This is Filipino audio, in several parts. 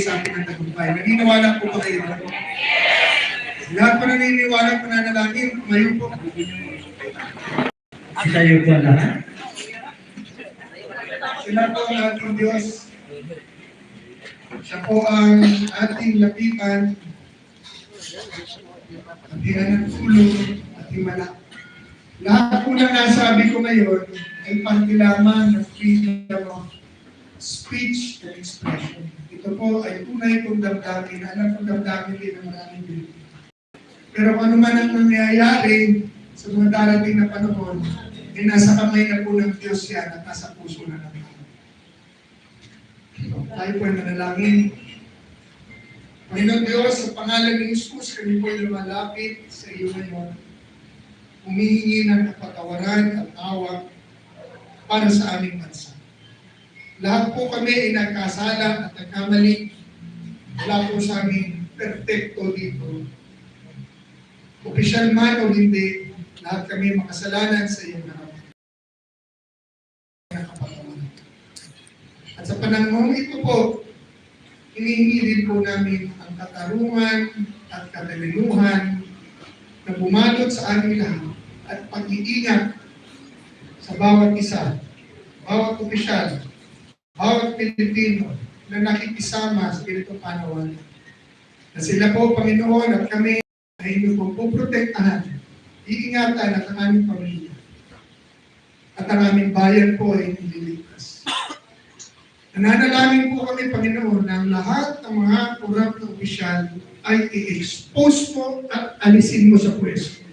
sa akin ng tagumpay. Naniniwala po ba kayo? Lahat po naniniwala po nanalangin, ngayon po. Tayo po lahat. Sila po ang ating Diyos. Siya po ang ating lapitan, ating ng tulong, ating malak. Lahat po na nasabi ko ngayon ay pangkilaman ng freedom of speech and expression. Ito po ay tunay kong damdamin. Alam kong damdamin din ng maraming Pilipino. Pero kung ano man ang nangyayari sa mga darating na panahon, ay nasa kamay na po ng Diyos yan at nasa puso na ng tao. Tayo po ay manalangin. Panginoon Diyos, sa pangalan ni Jesus, kami po ay lumalapit sa iyo ngayon. Humihingi ng kapatawaran at awa para sa aming bansa. Lahat po kami ay nagkasala at nagkamali. Wala po sa amin perfecto dito. Opisyal man o hindi, lahat kami makasalanan sa iyong harapan. At sa panahon ito po, hinihingi po namin ang katarungan at katalinuhan na bumalot sa aming lahat at pag-iingat sa bawat isa, bawat opisyal, bawat Pilipino na nakikisama sa ganitong panawagan. Na sila po, Panginoon, at kami ay inyong pong puprotektahan, iingatan at ang aming pamilya. At ang aming bayan po ay nililigtas. Nananalangin po kami, Panginoon, na lahat ng mga korap na opisyal ay i-expose mo at alisin mo sa pwesto.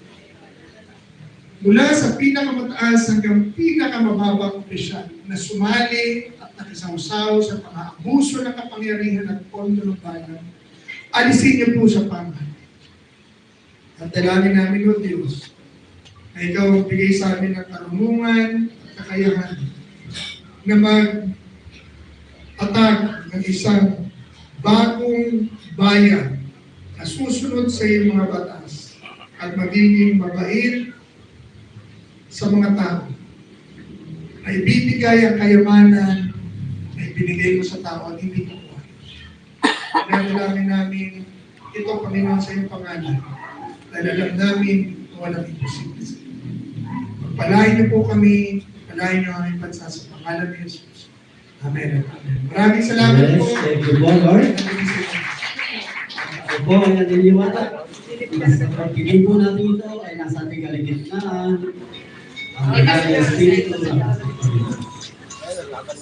Mula sa pinakamataas hanggang pinakamababang opisyal na sumali at sa pang-aabuso ng kapangyarihan at pondo ng bayan, alisin niyo po sa pamahalaan. At dalangin namin, O Diyos, na ikaw ang bigay sa amin ng karunungan at kakayahan na mag atak ng isang bagong bayan na susunod sa iyong mga batas at magiging mabait sa mga tao na ibibigay ang kayamanan na ibinigay mo sa tao at hindi ko Nanalangin namin ito, Panginoon, sa iyong pangalan. Dahil alam namin na walang imposible sa iyo. Pagpalain niyo po kami, palain niyo ang aming bansa sa pangalan ni Jesus. Amen. Amen. Maraming salamat Yes, po. thank you po, Lord. Ako po ay naniniwala. Sa pagpigil po natin ito ay nasa ating kaligitnaan. Ang banal na This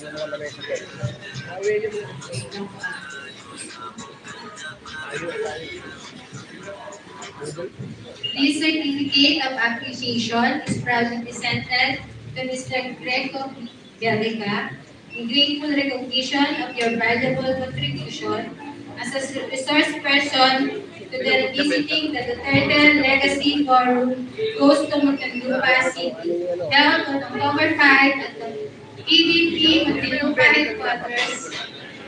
certificate of appreciation is proudly presented to Mr. Greco Garriga in grateful recognition of your valuable contribution as a resource person to the Revisiting the Duterte Legacy Forum goes to Muntinlupa City, held on October 5 at the PDP Muntinlupa Headquarters,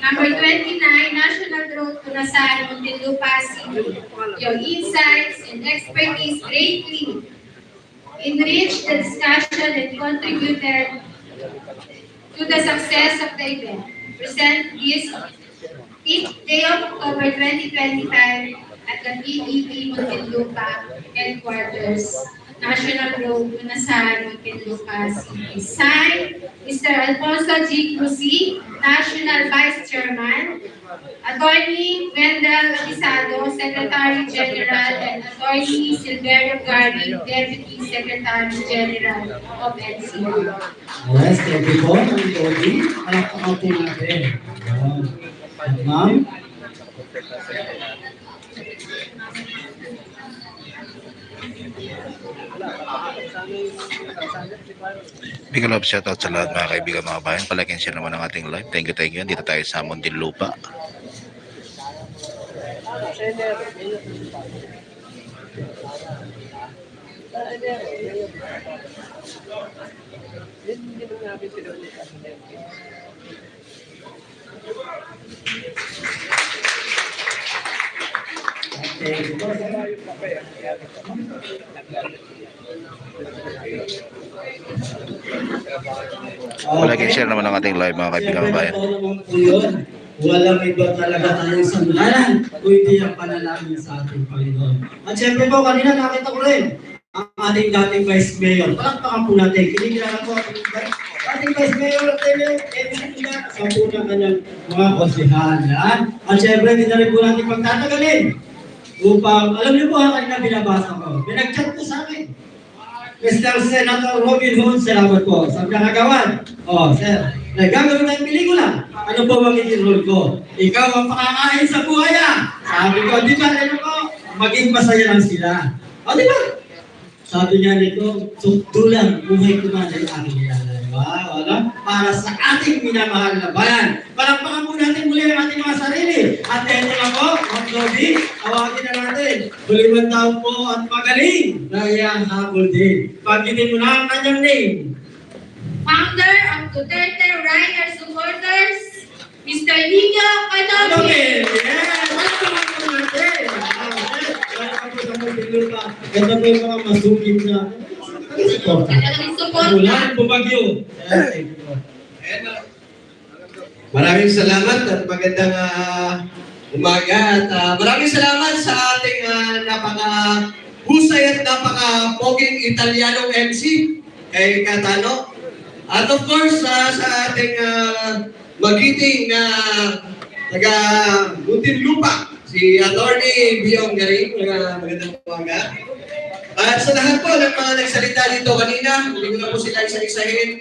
Number 29, National Road to Nasan, Muntinlupa City. Your insights and expertise greatly enriched the discussion and contributed to the success of the event. Present this 8th day of October 2025 at the PDP Muntinlupa Headquarters, National Road to Nasan, Muntinlupa City. Signed, Mr. Alfonso G. Cruzi, National Vice Chairman, Attorney Wendell Isado, Secretary General, and Attorney Silverio Gardi, Deputy Secretary General of NCR. Yes, thank you po, Ma'am Cody. Palakpakan po natin. At Ma'am, Big love shoutout sa lahat mga kaibigan mga bayan. Palakin share naman ang ating live. Thank you, thank you. Dito tayo sa Muntinlupa. thank you po. Palakin share naman ang ating live mga kaibigan mga bayan. Ito naman po yun. walang iba talaga tayong sandalan kung hindi ang panalangin sa ating Panginoon. At syempre po, kanina nakita ko rin ang ating dating Vice Mayor. Palakpakan po natin. Kinikilala ko ating ating Vice Mayor at Mayor, sa po ng kanyang mga konsihal. Yan. At syempre, hindi na rin po natin pagtatagalin upang, alam niyo po, ang kanina binabasa ko. Pinag-chat po sa akin. Mr. Senator Robin Hood, salamat po sa pinakagawan. Oh, sir, nagagawin tayong pelikula. Ano po magiging role ko? Ikaw ang pakakain sa buhay ah. Sabi ko, di ba, ano ko, maging masaya lang sila. O, di ba? Sabi niya nito, tuktulan, buhay ko man ay aking nilalay. Wow, ano? Para sa ating minamahal na bayan. Palakpakan po natin muli ang ating mga sarili. At eto na po, Ma'am Lodi, tawagin na natin. Buliman taon po at magaling na iyang habol din. Pagkitin mo na ang kanyang name. Founder of Duterte Rider Supporters, Mr. Nino. Panomin! Yes! Palakpakan po natin. Palakpakan po sa Muntinlupa. Ito po yung mga masugid na support. Ulan, bumagyo. Maraming salamat at magandang ah, umaga at ah, maraming salamat sa ating uh, napaka husay at napaka poging Italianong MC kay Catano. At of course ah, sa ating uh, magiting na taga Muntinlupa, si Attorney Biong Garing. Uh, magandang umaga. At sa lahat po ng mga nagsalita dito kanina, hindi ko na po sila isa-isahin.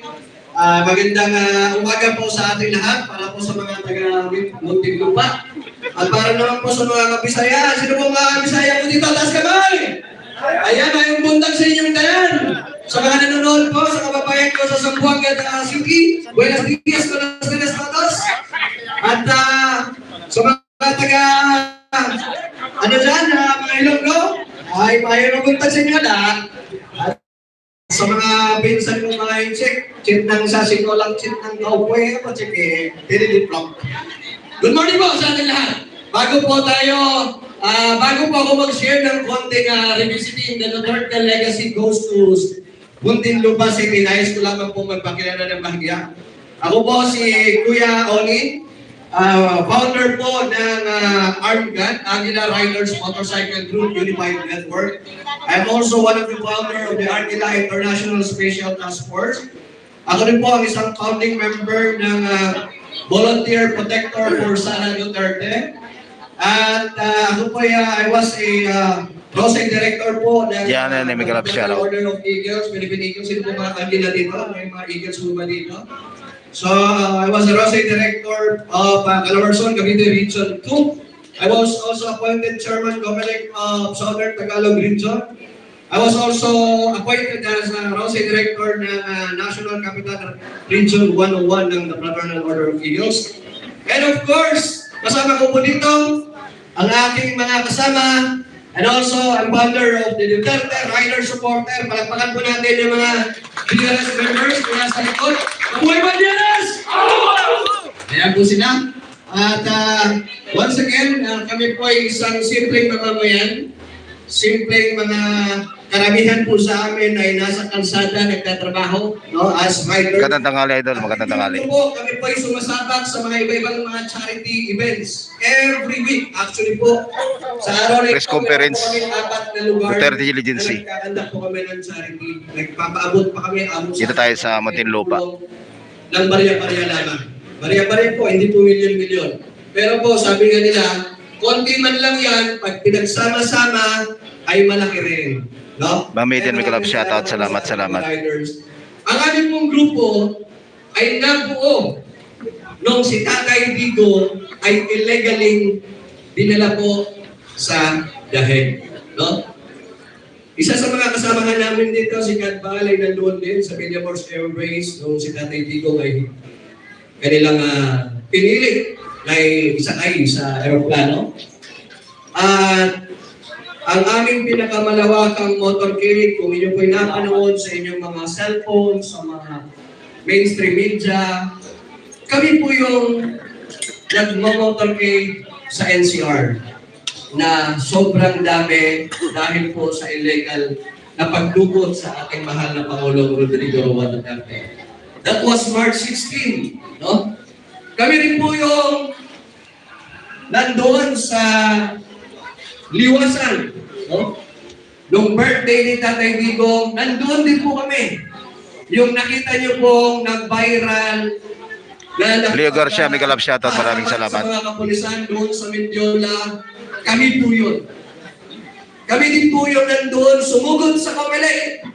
Ah, magandang ah, umaga po sa ating lahat para po sa mga taga Muntinlupa. At para naman po sa mga kabisaya, sino po mga kabisaya po dito? Taas kamay! Ayan, ay yung sa inyong dayan. Sa mga nanonood po, sa kababayan ko sa Zamboanga uh, City, Buenos Dias, Buenos Dias, todos. At ah, sa mga taga, ano dyan, ah, mga Ilonggo, ay payo na buntag sa inyo lahat. At sa mga pinsan ko mga check, check ng sasing ko lang, check ng cowboy, ako check eh, piniliplop. Good morning po sa ating lahat. Bago po tayo, ah, bago po ako mag-share ng konting uh, revisiting the Duterte legacy goes to Muntinlupa City. Nais ko lamang po magpakilala ng bahagya. Ako po si Kuya Oni, ah, founder po ng uh, Armed Gun, Aguila Riders Motorcycle Group Unified Network. I'm also one of the founder of the Aguila International Special Task Force. Ako rin po ang isang founding member ng ah, Volunteer Protector for Sara Duterte. At ah, ako po ah, I was a uh, Rosay Director po ng Yan, yan, may siya? Order of Eagles, Philippine Eagles. Sino po mga kanila dito? May mga Eagles po ba dito? So, uh, I was a Rosay Director of uh, Calabarzon, Cavite Region 2. I was also appointed Chairman Comelec of Southern Tagalog Region. I was also appointed as a Rosay Director ng uh, National Capital Region 101 ng the Fraternal Order of Eagles. And of course, kasama ko po dito ang aking mga kasama and also ang founder of the Duterte Rider Supporter. Palagpakan po natin yung mga DRS members mula sa likod. Mabuhay ba DRS? Ayan po sila. At ah, once again, ah, kami po ay isang simpleng mamamayan. Simpleng mga karamihan po sa amin ay nasa kalsada nagtatrabaho no, as rider. Magandang tanghali, idol. Magandang tanghali. Po, kami po ay sumasabak sa mga iba-ibang mga charity events. Every week, actually po, sa araw na Press conference. kami apat na lugar Duterte Diligency. na nagkakanda po kami ng charity. Nagpapaabot pa kami. abot Dito tayo sa Muntinlupa. Ng barya-barya lamang. Barya-barya po, hindi po milyon-milyon. Pero po, sabi nga nila, konti man lang yan, pag pinagsama-sama, ay malaki rin. No? Ma'am Maiden, may kalab shoutout. mga Salamat, salamat. Ang aming pong grupo ay nabuo nung si Tatay Digo ay illegaling dinala po sa dahig. No? Isa sa mga kasamahan namin dito, si Kat Balay, nandoon din sa Villamors Air Base nung si Tatay Digo ay kanilang ah, pinili na isakay sa aeroplano. At ang aming pinakamalawakang motorcade, kung inyo po'y napanood sa inyong mga cellphone, sa mga mainstream media, kami po yung nagmamotorcade sa NCR na sobrang dami dahil po sa illegal na pagdugot sa ating mahal na Pangulong Rodrigo Roa Duterte. That was March 16, no? Kami rin po yung nandoon sa liwasan. No? Nung birthday ni Tatay Digong, nandoon din po kami. Yung nakita niyo pong nag-viral na Leo Garcia, Miguel Love shoutout. Maraming salamat. Sa mga kapulisan doon sa Mendiola, kami po yun. Kami din po yung nandoon, sumugod sa Comelec.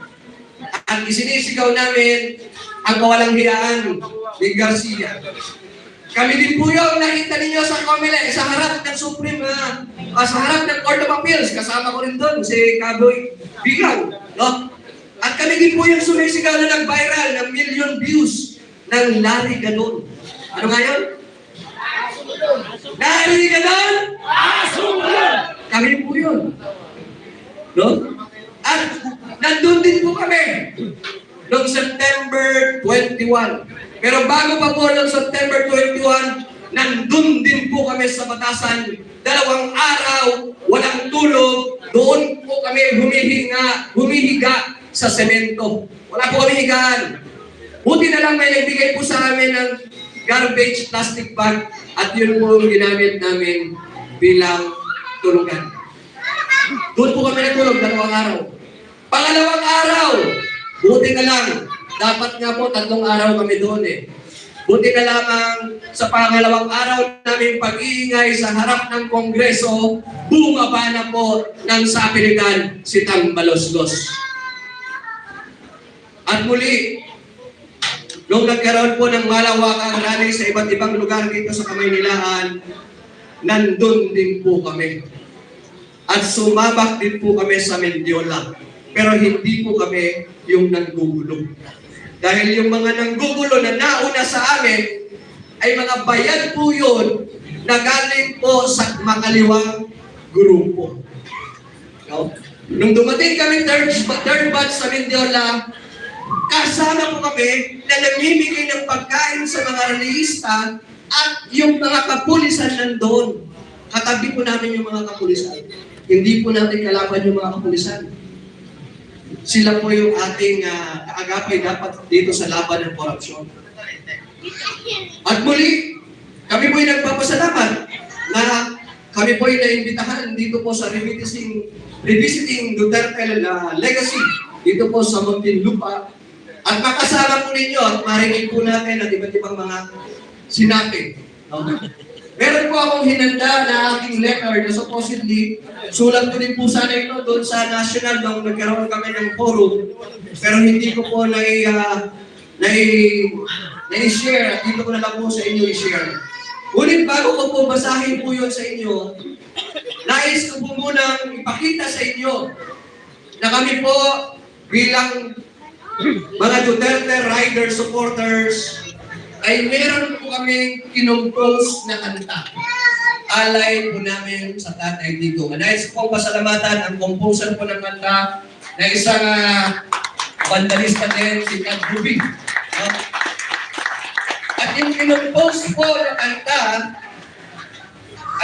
At isinisigaw namin ang kawalang hiyaan ni Garcia. Kami din po yung nakita ninyo sa Comelec, sa harap ng Supreme, ah, ah, sa harap ng Court of Appeals. Kasama ko rin doon, si Kaboy Bigaw. No? At kami din po yung sumisigaw na nag-viral ng million views ng Larry Ganon. Ano nga yun? Larry Ganon? Kami po yun. No? At nandun din po kami noong September 21. Pero bago pa po noong September 21, nandun din po kami sa batasan. Dalawang araw, walang tulog. Doon po kami humihinga, humihiga sa semento. Wala po kami higaan. Buti na lang may nagbigay po sa amin ng garbage plastic bag at yun po yung ginamit namin bilang tulugan. Doon po kami natulog dalawang araw. Pangalawang araw, buti na lang, dapat nga po tatlong araw kami doon eh. Buti na lamang sa pangalawang araw namin pag-iingay sa harap ng Kongreso, bumaba na po ng sapilitan si Tambaloslos. At muli, nung nagkaroon po ng malawakang rally sa iba't ibang lugar dito sa Kamaynilaan, nandun din po kami. At sumabak din po kami sa Mendiola. Pero hindi po kami yung nanggugulo. Dahil yung mga nanggugulo na nauna sa amin, ay mga bayan po yun na galing po sa makaliwang grupo. No? Nung dumating kami third, third batch sa Mendiola, kasama po kami na namimigay ng pagkain sa mga realista at yung mga kapulisan nandun. Katabi po namin yung mga kapulisan. Hindi po natin kalaban yung mga kapulisan. Sila po yung ating uh, kaagapay dapat dito sa laban ng korupsyon. At muli, kami po yung nagpapasalamat na kami po yung naimbitahan dito po sa revisiting, revisiting Duterte na legacy dito po sa Muntinlupa at makasama po ninyo at marinig po natin ang iba't ibang mga sinabi. No? Meron po akong hinanda na aking letter na supposedly, sulat ko din po sana ito doon sa national nung nagkaroon kami ng forum. Pero hindi ko po nai, uh, nai, nai-share at dito ko na lang po sa inyo i-share. Ngunit bago ko po basahin po yun sa inyo, nais ko po munang ipakita sa inyo na kami po bilang mga Duterte Rider supporters, ay meron po kami kinumpose na kanta. Alay po namin sa Tatay Digong. Nais pong pasalamatan ang composer po ng kanta na isang uh, bandalista din, si Kat Ruby. No? At yung kinumpose po na kanta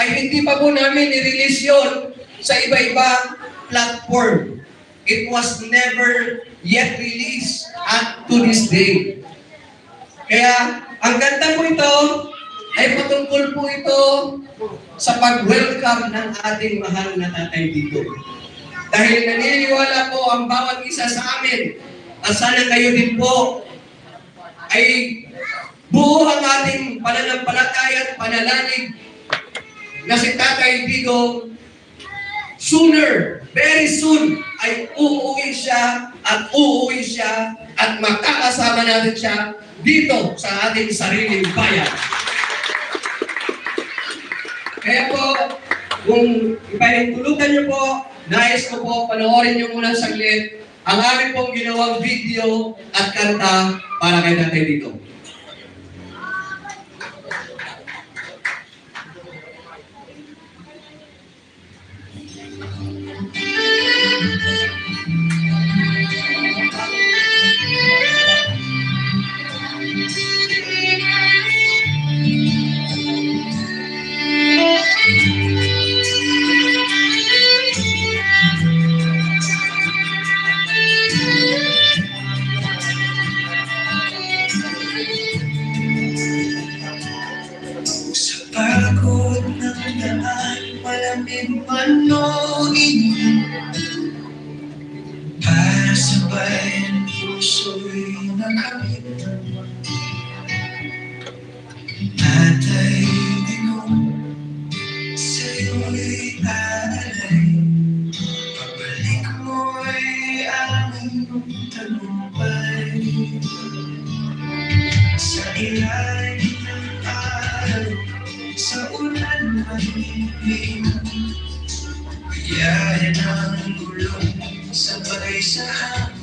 ay hindi pa po namin i-release yun sa iba-ibang platform. It was never yet released at to this day. Kaya, ang ganda po ito, ay patungkol po ito sa pag-welcome ng ating mahal na tatay dito. Dahil naniniwala po ang bawat isa sa amin, at sana kayo din po, ay buo ang ating pananampalataya at panalalig na si Tatay Digong sooner, very soon, ay uuwi siya at uuwi siya at makakasama natin siya dito sa ating sariling bayan. Kaya po, kung ipahintulutan niyo po, nais ko po panoorin niyo muna saglit ang aming pong ginawang video at kanta para kay Tatay dito. Namin panunin Para sabay ang puso'y nakamit At ay dinong sa'yo'y aalay. Pabalik mo'y aming talumpay Sa ilalim ng araw Sa ulan manimim Biyaya ng gulong Sabay sa hangin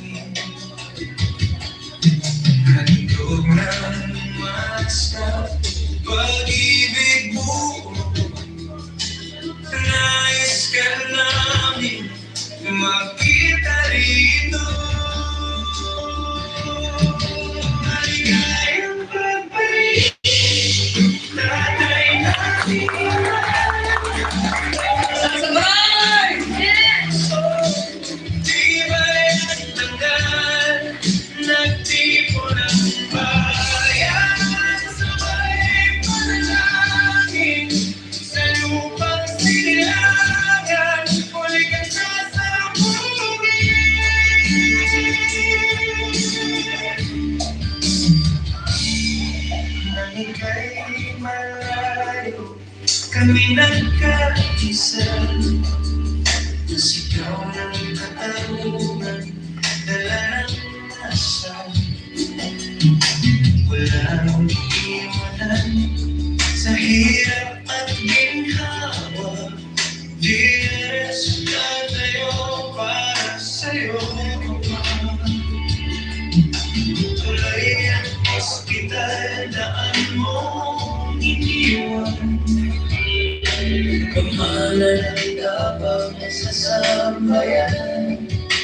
Sigaw ng